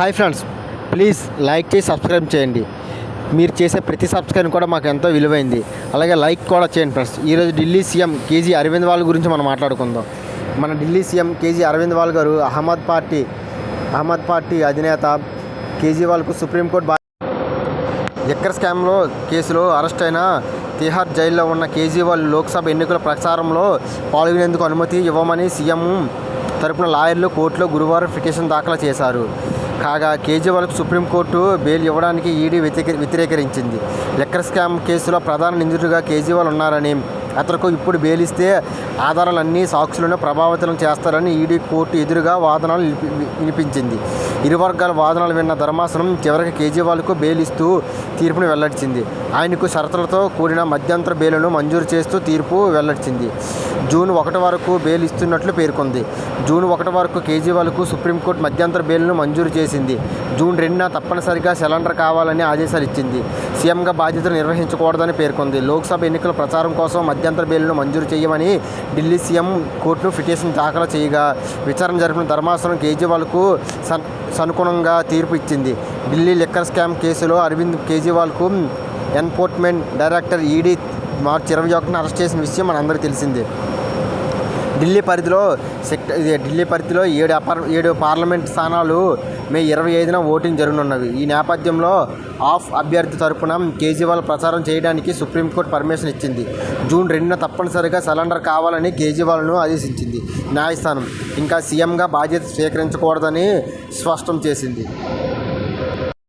Hi friends please like చేసి subscribe చేయండి. మీరు చేసే ప్రతి సబ్స్క్రైబ్ కూడా మాకు ఎంతో విలువైంది. అలాగే లైక్ కూడా చేయండి ఫ్రెండ్స్. ఈరోజు ఢిల్లీ సీఎం కేజీ అరవింద్ వాళ్ళ గురించి మనం మాట్లాడుకుందాం. మన ఢిల్లీ సీఎం కేజీ అరవింద్ వాల్ గారు అహ్మద్ పార్టీ అహ్మద్ పార్టీ అధినేత కేజ్రీవాల్కు సుప్రీంకోర్టు బా ఎక్కర్ స్కామ్లో కేసులో అరెస్ట్ అయిన తిహార్ జైల్లో ఉన్న కేజ్రీవాల్ లోక్సభ ఎన్నికల ప్రచారంలో పాల్గొనేందుకు అనుమతి ఇవ్వమని సీఎం తరపున లాయర్లు కోర్టులో గురువారం పిటిషన్ దాఖలు చేశారు. కాగా కేజ్రీవాల్కు సుప్రీంకోర్టు బెయిల్ ఇవ్వడానికి ఈడీ వ్యతిరేక వ్యతిరేకరించింది. లెక్కర్ స్కామ్ కేసులో ప్రధాన నిందితుడిగా కేజ్రీవాల్ ఉన్నారని అతనికి ఇప్పుడు బెయిల్ ఇస్తే ఆధారాలన్నీ సాక్షులను ప్రభావితం చేస్తారని ఈడీ కోర్టు ఎదురుగా వాదనలు వినిపించింది. ఇరు వర్గాల వాదనలు విన్న ధర్మాసనం చివరికి కేజ్రీవాల్కు బెయిల్ ఇస్తూ తీర్పును వెల్లడించింది. ఆయనకు షరతులతో కూడిన మధ్యంతర బెయిల్ను మంజూరు చేస్తూ తీర్పు వెల్లడించింది. జూన్ ఒకటి వరకు బెయిల్ ఇస్తున్నట్లు పేర్కొంది. జూన్ ఒకటి వరకు కేజ్రీవాల్కు సుప్రీంకోర్టు మధ్యంతర బెయిల్ను మంజూరు చేసింది. జూన్ రెండున తప్పనిసరిగా సిలిండర్ కావాలని ఆదేశాలు ఇచ్చింది. సీఎంగా బాధ్యతలు నిర్వహించకూడదని పేర్కొంది. లోక్సభ ఎన్నికల ప్రచారం కోసం మధ్యంతర బెయిల్ను మంజూరు చేయమని ఢిల్లీ సీఎం కోర్టును పిటిషన్ దాఖలు చేయగా విచారణ జరిపిన ధర్మాసనం కేజ్రీవాల్కు సన్ సనుగుణంగా తీర్పు ఇచ్చింది. ఢిల్లీ లిక్కర్ స్కామ్ కేసులో అరవింద్ కేజ్రీవాల్కు ఎన్ఫోర్స్మెంట్ డైరెక్టర్ ఈడీ మార్చి ఇరవై ఒకటిన అరెస్ట్ చేసిన విషయం మనందరికీ తెలిసిందే. ఢిల్లీ పరిధిలో సెక్ట ఢిల్లీ పరిధిలో ఏడు అపార్ ఏడు పార్లమెంట్ స్థానాలు మే ఇరవై ఐదున ఓటింగ్ జరగనున్నవి. ఈ నేపథ్యంలో ఆఫ్ అభ్యర్థి తరపున కేజ్రీవాల్ ప్రచారం చేయడానికి సుప్రీంకోర్టు పర్మిషన్ ఇచ్చింది. జూన్ రెండున తప్పనిసరిగా సిలిండర్ కావాలని కేజ్రీవాల్ను ఆదేశించింది. న్యాయస్థానం. ఇంకా సీఎంగా బాధ్యత స్వీకరించకూడదని స్పష్టం చేసింది.